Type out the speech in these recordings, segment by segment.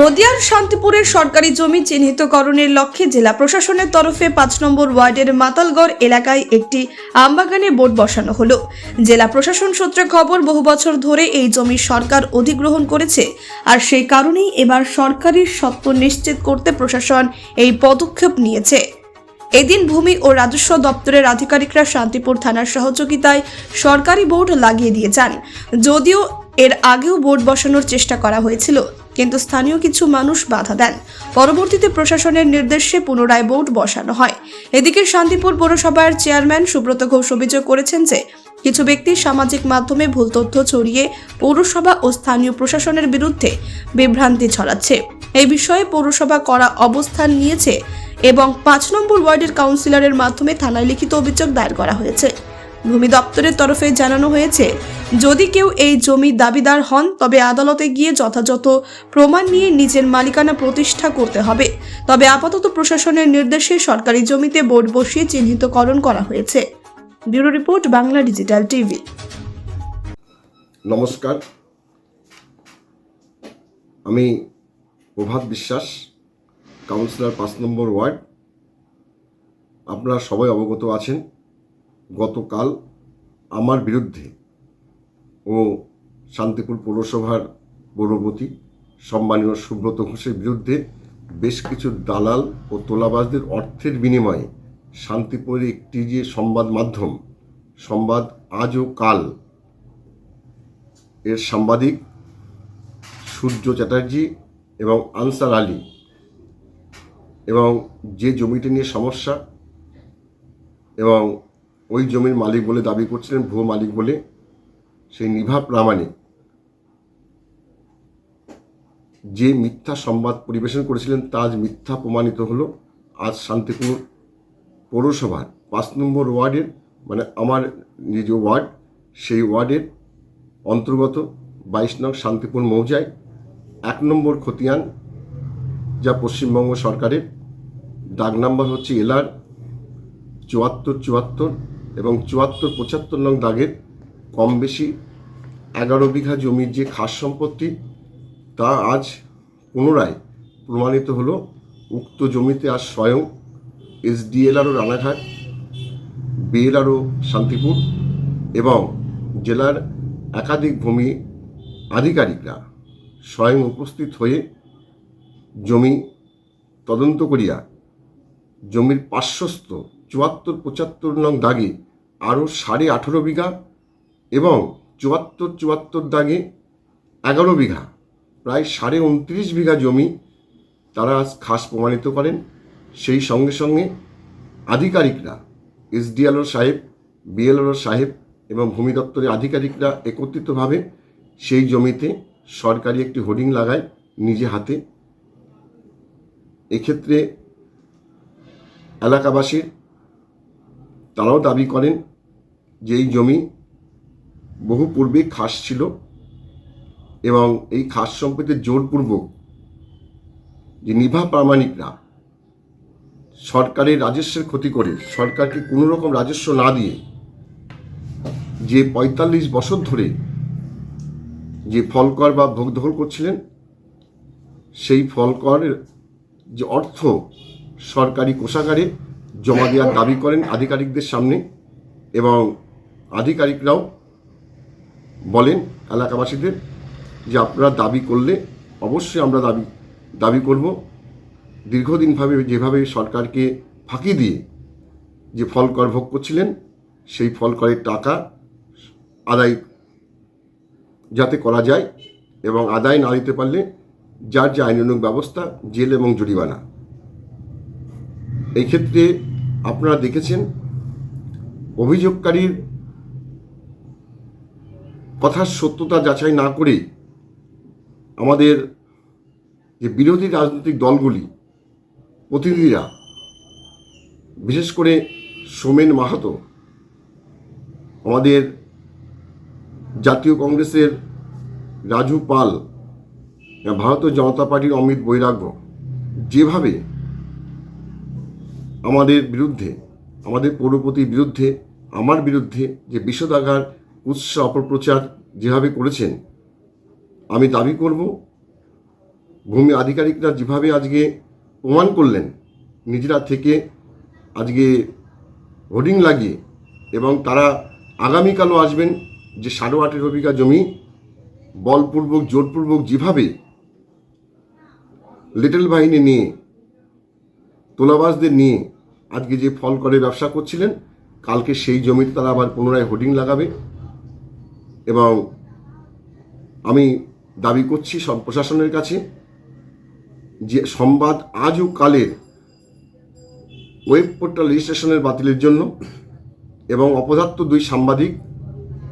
নদিয়ার শান্তিপুরের সরকারি জমি চিহ্নিতকরণের লক্ষ্যে জেলা প্রশাসনের তরফে পাঁচ নম্বর ওয়ার্ডের মাতালগড় এলাকায় একটি আমবাগানে বোর্ড বসানো হলো। জেলা প্রশাসন সূত্রে খবর, বহু বছর ধরে এই জমি সরকার অধিগ্রহণ করেছে আর সেই কারণেই এবার সরকারি সত্ত্ব নিশ্চিত করতে প্রশাসন এই পদক্ষেপ নিয়েছে। এদিন ভূমি ও রাজস্ব দপ্তরের আধিকারিকরা শান্তিপুর থানার সহযোগিতায় সরকারি বোর্ড লাগিয়ে দিয়ে যান। যদিও এর আগেও বোর্ড বসানোর চেষ্টা করা হয়েছিল। কিন্তু স্থানীয় কিছু মানুষ বাধা দেন। পরবর্তীতে প্রশাসনের নির্দেশে পুনরায় বোর্ড বসানো হয়। এদিকে শান্তিপুর পৌরসভার চেয়ারম্যান সুব্রত ঘোষ অভিযোগ করেছেন যে, কিছু ব্যক্তি সামাজিক মাধ্যমে ভুল তথ্য ছড়িয়ে পৌরসভা ও স্থানীয় প্রশাসনের বিরুদ্ধে বিভ্রান্তি ছড়াচ্ছে। এই বিষয়ে পৌরসভা করা অবস্থান নিয়েছে এবং পাঁচ নম্বর ওয়ার্ডের কাউন্সিলরের মাধ্যমে থানায় লিখিত অভিযোগ দায়ের করা হয়েছে। ভূমি দপ্তরের তরফে জানানো হয়েছে যদি কেউ এই জমি দাবিদার হন, তবে আদালতে গিয়ে যথাযথ প্রমাণ নিয়ে নিজের মালিকানা প্রতিষ্ঠা করতে হবে। তবে আপাতত প্রশাসনের নির্দেশে সরকারি জমিতে বোর্ড বসিয়ে চিহ্নিতকরণ করা হয়েছে। Bureau report, Bangla digital TV. নমস্কার। আমি প্রভাত বিশ্বাস, কাউন্সিলর পাঁচ নম্বর ওয়ার্ড। আপনারা সবাই অবগত আছেন, গতকাল আমার বিরুদ্ধে ও শান্তিপুর পৌরসভার পৌরপতি সম্মানীয় সুব্রত ঘোষের বিরুদ্ধে বেশ কিছু দালাল ও তোলাবাজদের অর্থের বিনিময়ে শান্তিপুরের একটি যে সংবাদ মাধ্যম, সংবাদ আজ ও কাল এর সাংবাদিক সূর্য চ্যাটার্জি এবং আনসার আলী এবং যে জমিটি নিয়ে সমস্যা এবং ওই জমির মালিক বলে দাবি করছিলেন, ভুয়ো মালিক বলে সেই নিভা প্রামাণিক যে মিথ্যা সংবাদ পরিবেশন করেছিলেন, তা আজ মিথ্যা প্রমাণিত হলো। আজ শান্তিপুর পৌরসভার পাঁচ নম্বর ওয়ার্ডের মানে আমার নিজ ওয়ার্ড, সেই ওয়ার্ডের অন্তর্গত বাইশ নং শান্তিপুর মৌজায় এক নম্বর খতিয়ান, যা পশ্চিমবঙ্গ সরকারের ডাক নাম্বার হচ্ছে এলআর চুয়াত্তর চুয়াত্তর এবং চুয়াত্তর পঁচাত্তর নং দাগের কম বেশি এগারো বিঘা জমির যে খাস সম্পত্তি, তা আজ পুনরায় প্রমাণিত হলো। উক্ত জমিতে আজ স্বয়ং এসডিএলআরও রানাঘাট বিএলআরও শান্তিপুর এবং জেলার একাধিক ভূমি আধিকারিকরা স্বয়ং উপস্থিত হয়ে জমি তদন্ত করিয়া জমির পার্শ্বস্থ চুয়াত্তর পঁচাত্তর নং দাগে আরও সাড়ে আঠেরো বিঘা এবং চুয়াত্তর চুয়াত্তর দাগে এগারো বিঘা, প্রায় সাড়ে উনত্রিশ বিঘা জমি তারা খাস প্রমাণিত করেন। সেই সঙ্গে সঙ্গে আধিকারিকরা এসডিএলও সাহেব, বিএলও সাহেব এবং ভূমি দপ্তরের আধিকারিকরা একত্রিতভাবে সেই জমিতে সরকারি একটি হোর্ডিং লাগায় নিজে হাতে। এক্ষেত্রে এলাকাবাসীর, তারাও দাবি করেন যে এই জমি বহু পূর্বে খাস ছিল এবং এই খাস সম্পত্তির জোরপূর্বক যে নিভা প্রামাণিকরা সরকারের রাজস্বের ক্ষতি করে, সরকারকে কোনো রকম রাজস্ব না দিয়ে যে পঁয়তাল্লিশ বছর ধরে যে ফলকর বা ভোগ দখল করছিলেন, সেই ফলকরের যে অর্থ সরকারি কোষাগারে জমা দেওয়ার দাবি করেন আধিকারিকদের সামনে এবং আধিকারিকরাও বলেন এলাকাবাসীদের যে আপনারা দাবি করলে অবশ্যই আমরা দাবি দাবি করব। দীর্ঘদিনভাবে যেভাবে সরকারকে ফাঁকি দিয়ে যে ফল কর ভোগ করছিলেন, সেই ফলকরের টাকা আদায় যাতে করা যায় এবং আদায় না দিতে পারলে যার যে আইনানুগ ব্যবস্থা, জেল এবং জরিমানা। এই ক্ষেত্রে আপনারা দেখেছেন, অভিযোগকারীর কথার সত্যতা যাচাই না করে আমাদের যে বিরোধী রাজনৈতিক দলগুলি, প্রতিনিধিরা, বিশেষ করে সোমেন মাহাতো, আমাদের জাতীয় কংগ্রেসের রাজু পাল ভারতীয় জনতা পার্টির অমিত বৈরাগ্য, যেভাবে আমাদের বিরুদ্ধে, আমাদের পৌরপতির বিরুদ্ধে, আমার বিরুদ্ধে যে বিষোদাগার উৎস অপপ্রচার যেভাবে করেছেন, আমি দাবি করব, ভূমি আধিকারিকরা যেভাবে আজকে প্রমাণ করলেন, নিজেরা থেকে আজকে হোর্ডিং লাগিয়ে এবং তারা আগামীকালও আসবেন যে সাড়ে আঠেরো বিঘা জমি, বলপূর্বক, জোরপূর্বক যেভাবে লিটল বাহিনী নিয়ে তোলাবাসদের নিয়ে আজকে যে ফল করে ব্যবসা করছিলেন, কালকে সেই জমিতে তারা আবার পুনরায় হোর্ডিং লাগাবে। এবং আমি দাবি করছি সব প্রশাসনের কাছে যে সংবাদ আজ ও কালের ওয়েব পোর্টাল রেজিস্ট্রেশনের বাতিলের জন্য এবং অপদার্থ দুই সাংবাদিক,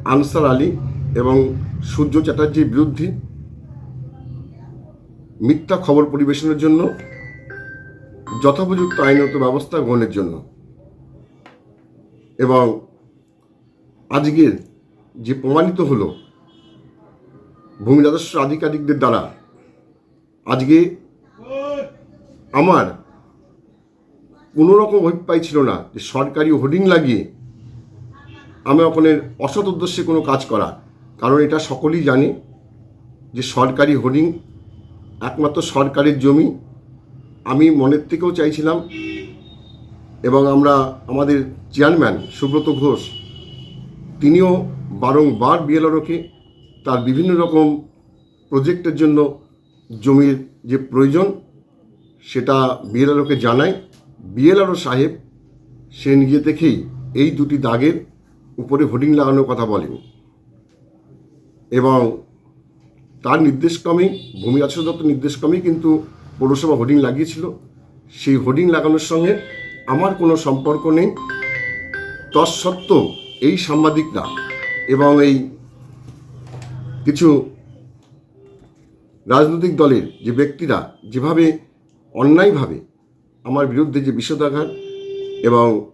আনসার আলী এবং সূর্য চ্যাটার্জির বিরুদ্ধে মিথ্যা খবর পরিবেশনের জন্য, যথোপযুক্ত আইনত ব্যবস্থা গ্রহণের জন্য। এবং আজকের যে প্রমাণিত হলো ভূমি আধিকারিকদের দ্বারা, আজকে আমার কোনো রকম অভিপ্রায় ছিল না যে সরকারি হোর্ডিং লাগিয়ে আমি ওখানে অসৎ উদ্দেশ্যে কোনো কাজ করা। কারণ এটা সকলেই জানে যে সরকারি হোর্ডিং একমাত্র সরকারের জমি। আমি মনের থেকেও চাইছিলাম এবং আমরা আমাদের চেয়ারম্যান সুব্রত ঘোষ তিনিও বারংবার বিএলআরওকে তার বিভিন্ন রকম প্রজেক্টের জন্য জমির যে প্রয়োজন, সেটা বিএলআরওকে জানায় বিএলআরও সাহেব সে নিজে থেকেই এই দুটি দাগের উপরে হোর্ডিং লাগানোর কথা বলেন। এবং তার নির্দেশক্রমেই, ভূমি রাজস্ব দপ্তর নির্দেশক্রমেই কিন্তু পৌরসভা হোর্ডিং লাগিয়েছিল। সেই হোর্ডিং লাগানোর সঙ্গে আমার কোনো সম্পর্ক নেই। তৎসত্ত্বেও এই সাংবাদিকরা এবং এই কিছু রাজনৈতিক দলের যে ব্যক্তিরা যেভাবে অন্যায়ভাবে আমার বিরুদ্ধে যে বিষোদাঘাত এবং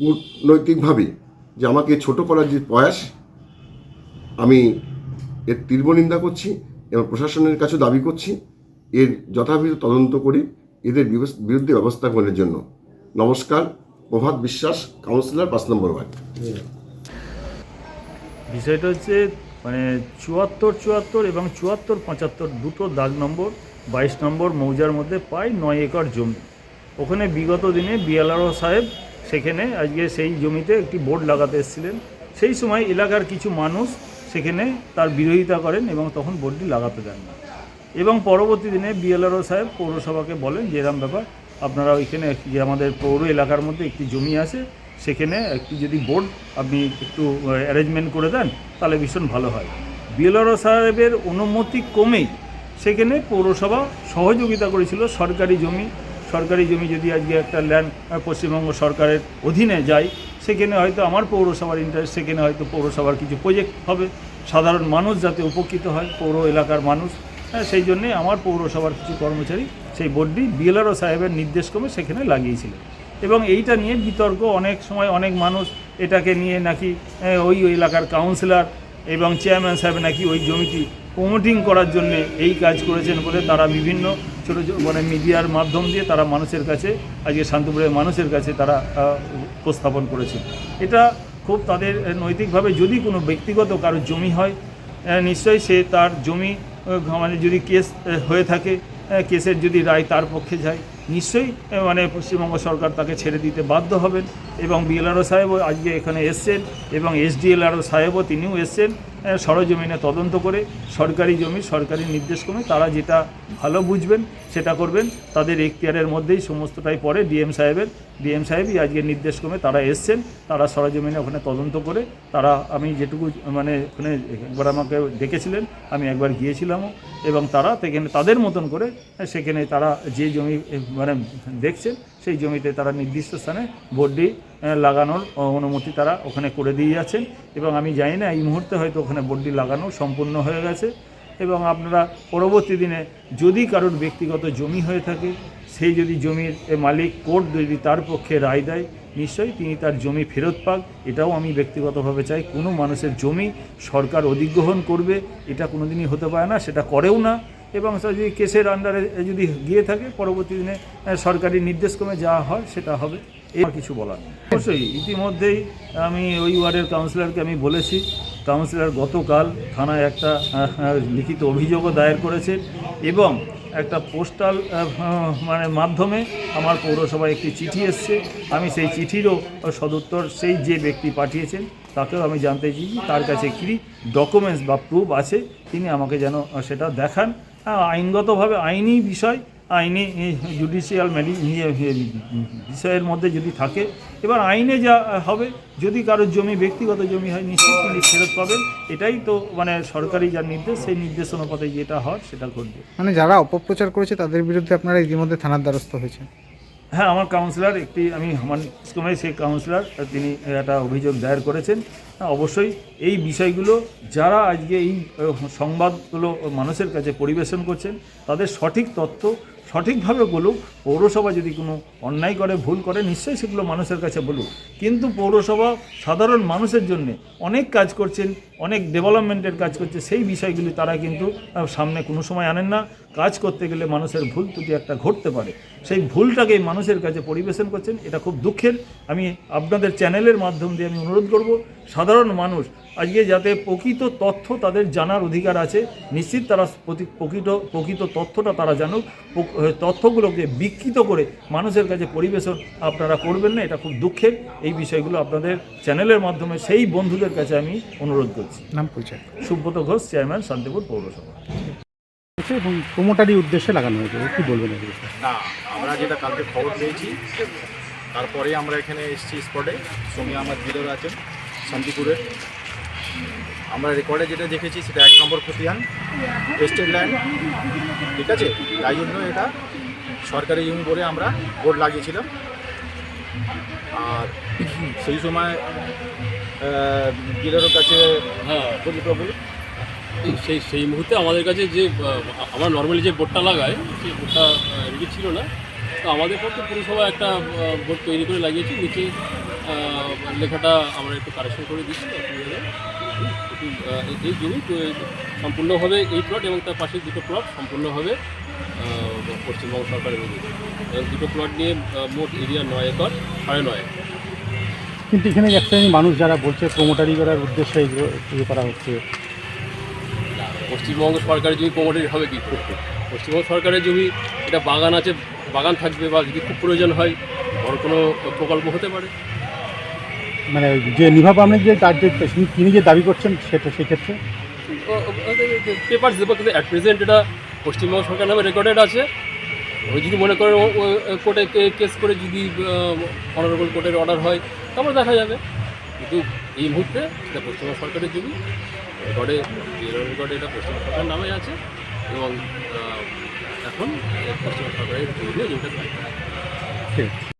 কূটনৈতিকভাবে যে আমাকে ছোট করার যে প্রয়াস, আমি এর তীব্র নিন্দা করছি এবং প্রশাসনের কাছে দাবি করছি, এর যথাবিধ তদন্ত করে এদের বিরুদ্ধে ব্যবস্থা গ্রহণের জন্য। নমস্কার। প্রভাত বিশ্বাস কাউন্সিলর পাঁচ নম্বর ওয়ার্ড বিষয়টা হচ্ছে মানে চুয়াত্তর চুয়াত্তর এবং চুয়াত্তর, পঁচাত্তর দুটো দাগ নম্বর, বাইশ নম্বর মৌজার মধ্যে প্রায় নয় একর জমি। ওখানে বিগত দিনে বিএলআরও সাহেব সেখানে, আজকে সেই জমিতে একটি বোর্ড লাগাতে এসেছিলেন। সেই সময় এলাকার কিছু মানুষ সেখানে তার বিরোধিতা করেন এবং তখন বোর্ডটি লাগাতে দেন না। এবং পরবর্তী দিনে বিএলআরও সাহেব পৌরসভাকে বলেন যে এরম ব্যাপার আপনারা ওইখানে যে আমাদের পৌর এলাকার মধ্যে একটি জমি আছে, সেখানে একটি যদি বোর্ড আপনি একটু অ্যারেঞ্জমেন্ট করে দেন, তাহলে ভীষণ ভালো হয়। বিএলআরও সাহেবের অনুমতি কমেই সেখানে পৌরসভা সহযোগিতা করেছিল সরকারি জমি। সরকারি জমি যদি আজকে একটা ল্যান্ড পশ্চিমবঙ্গ সরকারের অধীনে যায়, সেখানে হয়তো আমার পৌরসভার ইন্টারেস্ট সেখানে হয়তো পৌরসভার কিছু প্রজেক্ট হবে। সাধারণ মানুষ যাতে উপকৃত হয়, পৌর এলাকার মানুষ। হ্যাঁ সেই জন্যে আমার পৌরসভার কিছু কর্মচারী সেই বোর্ডটি বিএলআরও সাহেবের নির্দেশক্রমে সেখানে লাগিয়েছিলেন। এবং এইটা নিয়ে বিতর্ক অনেক সময় অনেক মানুষ এটাকে নিয়ে নাকি ওই ওই এলাকার কাউন্সিলর এবং চেয়ারম্যান সাহেব নাকি ওই জমিটি প্রমোটিং করার জন্য এই কাজ করেছেন বলে তারা বিভিন্ন ছোটো মানে মিডিয়ার মাধ্যম দিয়ে তারা মানুষের কাছে, আজকে শান্তপুরের মানুষের কাছে তারা উপস্থাপন করেছে এটা খুব তাদের নৈতিকভাবে যদি কোনো ব্যক্তিগত কারও জমি হয় নিশ্চয়ই সে তার জমি মানে যদি কেস হয়ে থাকে কেসের যদি রায় তার পক্ষে যায়, নিশ্চয়ই মানে পশ্চিমবঙ্গ সরকার তাকে ছেড়ে দিতে বাধ্য হবেন। এবং বিএলআরও সাহেবও আজকে এখানে এসছেন এবং এসডিএলআরও সাহেবও তিনিও এসছেন সরজমিনে তদন্ত করে সরকারি জমি, সরকারি নির্দেশক্রমে তারা যেটা ভালো বুঝবেন সেটা করবেন। তাদের এখতিয়ারের মধ্যেই সমস্তটাই পড়ে ডিএম সাহেবের ডিএম সাহেবই আজকে নির্দেশক্রমে তারা এসছেন, তারা সরজমিনে ওখানে তদন্ত করে, তারা, আমি যেটুকু মানে ওখানে একবার আমাকে ডেকেছিলেন আমি একবার গিয়েছিলামও, এবং তারা সেখানে, তাদের মতন করে সেখানে তারা যে জমি মানে দেখছেন, সেই জমিতে তারা নির্দিষ্ট স্থানে বোর্ডটি লাগানোর অনুমতি তারা ওখানে করে দিয়ে যাচ্ছেন, এবং আমি জানি না, এই মুহূর্তে হয়তো ওখানে বোর্ডটি লাগানো সম্পূর্ণ হয়ে গেছে, এবং আপনারা পরবর্তী দিনে যদি কারোর ব্যক্তিগত জমি হয়ে থাকে সেই যদি জমির মালিক কোর্ট যদি তার পক্ষে রায় দেয়, নিশ্চয়ই তিনি তার জমি ফেরত পাক। এটাও আমি ব্যক্তিগতভাবে চাই, কোনো মানুষের জমি সরকার অধিগ্রহণ করবে, এটা কোনোদিনই হতে পারে না, সেটা করেও না। এবং যদি কেসের আন্ডারে যদি গিয়ে থাকে, পরবর্তী দিনে সরকারি নির্দেশক্রমে যা হয়, সেটা হবে। এই কিছু বলার। অবশ্যই, ইতিমধ্যেই আমি ওই ওয়ার্ডের কাউন্সিলরকে আমি বলেছি কাউন্সিলর গতকাল থানায় একটা লিখিত অভিযোগও দায়ের করেছেন এবং একটা পোস্টাল মানে মাধ্যমে আমার পৌরসভায় একটি চিঠি এসছে। আমি সেই চিঠিরও সদুত্তর সেই যে ব্যক্তি পাঠিয়েছেন, তাকেও আমি জানতে চেয়েছি। তার কাছে কী ডকুমেন্টস বা প্রুফ আছে, তিনি আমাকে যেন সেটা দেখান। আইনগতভাবে আইনি বিষয় আইনি জুডিশিয়াল মেডি বিষয়ের মধ্যে যদি থাকে এবার আইনে যা হবে যদি কারোর জমি ব্যক্তিগত জমি হয় নিশ্চিত তিনি ফেরত পাবেন। এটাই তো মানে সরকারি যার নির্দেশ সেই নির্দেশ অনুপাতে যেটা হয় সেটা ঘটবে। মানে যারা অপপ্রচার করেছে তাদের বিরুদ্ধে আপনারা ইতিমধ্যে থানার দ্বারস্থ হয়েছে হ্যাঁ আমার কাউন্সিলর একটি আমি আমার স্কুলে সেই কাউন্সিলর তিনি একটা অভিযোগ দায়ের করেছেন। হ্যাঁ, অবশ্যই এই বিষয়গুলো যারা আজকে এই সংবাদগুলো মানুষের কাছে পরিবেশন করছেন তাদের সঠিক তথ্য সঠিকভাবে বলুক, পৌরসভা যদি কোনো অন্যায় করে, ভুল করে, নিশ্চয়ই সেগুলো মানুষের কাছে বলুক। কিন্তু পৌরসভা সাধারণ মানুষের জন্য অনেক কাজ করছেন অনেক ডেভেলপমেন্টের কাজ করছে, সেই বিষয়গুলি তারা কিন্তু সামনে কোনো সময় আনেন না। কাজ করতে গেলে মানুষের ভুল ত্রুটি একটা ঘটতে পারে। সেই ভুলটাকেই মানুষের কাছে পরিবেশন করছেন, এটা খুব দুঃখের। আমি আপনাদের চ্যানেলের মাধ্যম দিয়ে আমি অনুরোধ করব, সাধারণ মানুষ, আজকে যাতে প্রকৃত তথ্য তাদের জানার অধিকার আছে, নিশ্চিত তারা প্রকৃত প্রকৃত তথ্যটা তারা জানুক তথ্যগুলোকে বিকৃত করে মানুষের কাছে পরিবেশন আপনারা করবেন না, এটা খুব দুঃখের। এই বিষয়গুলো আপনাদের চ্যানেলের মাধ্যমে সেই বন্ধুদের কাছে আমি অনুরোধ নাম পরিচয়। সুব্রত ঘোষ চেয়ারম্যান শান্তিপুর পৌরসভা। হয়েছে এবং প্রোমোটারি উদ্দেশ্যে লাগানো হয়েছে কি বলবেন না আমরা যেটা কালকে খবর পেয়েছি তারপরে আমরা এখানে এসেছি স্পটে সঙ্গে আমার ডিলার আছেন শান্তিপুরের আমরা রেকর্ডে যেটা দেখেছি সেটা এক নম্বর খতিয়ান ওয়েস্টেড ল্যান্ড ঠিক আছে? তাই জন্য এটা সরকারি জমি বলে আমরা বোর্ড লাগিয়েছিলাম। আর সেই সময় ডিলারের কাছে হ্যাঁ। বলি প্রভু সেই সেই মুহূর্তে আমাদের কাছে যে আমরা নর্মালি যে বোর্ডটা লাগাই সেই বোর্ডটা রেডি ছিল না। তো আমাদের পক্ষে পুরসভা একটা বোর্ড তৈরি করে লাগিয়েছি। নিচে লেখাটা আমরা একটু কারেকশন করে দিচ্ছি এই- জমি তো সম্পূর্ণভাবে এই প্লট এবং তার পাশে দুটো প্লট সম্পূর্ণভাবে পশ্চিমবঙ্গ সরকারের এবং দুটো প্লট নিয়ে মোট এরিয়া নয় একর সাড়ে নয় একর। কিন্তু এখানে এক শ্রেণির মানুষ যারা বলছে প্রোমোটারি করার উদ্দেশ্যে এগুলো ইয়ে করা হচ্ছে পশ্চিমবঙ্গ সরকারের জমি প্রমোটারি হবে কি করতে পশ্চিমবঙ্গ সরকারের জমি এটা বাগান আছে বাগান থাকবে বা যদি খুব প্রয়োজন হয় বড় কোনো প্রকল্প হতে পারে মানে যে নিভা পাবলিক যে তার যে তিনি যে দাবি করছেন সেটা সেক্ষেত্রে পেপার দেবো কিন্তু অ্যাট প্রেজেন্ট এটা পশ্চিমবঙ্গ সরকার নামে রেকর্ডেড আছে ওই যদি মনে করেন কোর্টে কেস করে যদি অনারেবল কোর্টের অর্ডার হয়, তারপর দেখা যাবে। কিন্তু এই মুহূর্তে এটা পশ্চিমবঙ্গ সরকারের জমি। রেকর্ডে রেকর্ডে এটা পশ্চিমবঙ্গ সরকারের নামে আছে এবং এখন পশ্চিমবঙ্গ সরকারের জমি জমিটা ঠিক। আছে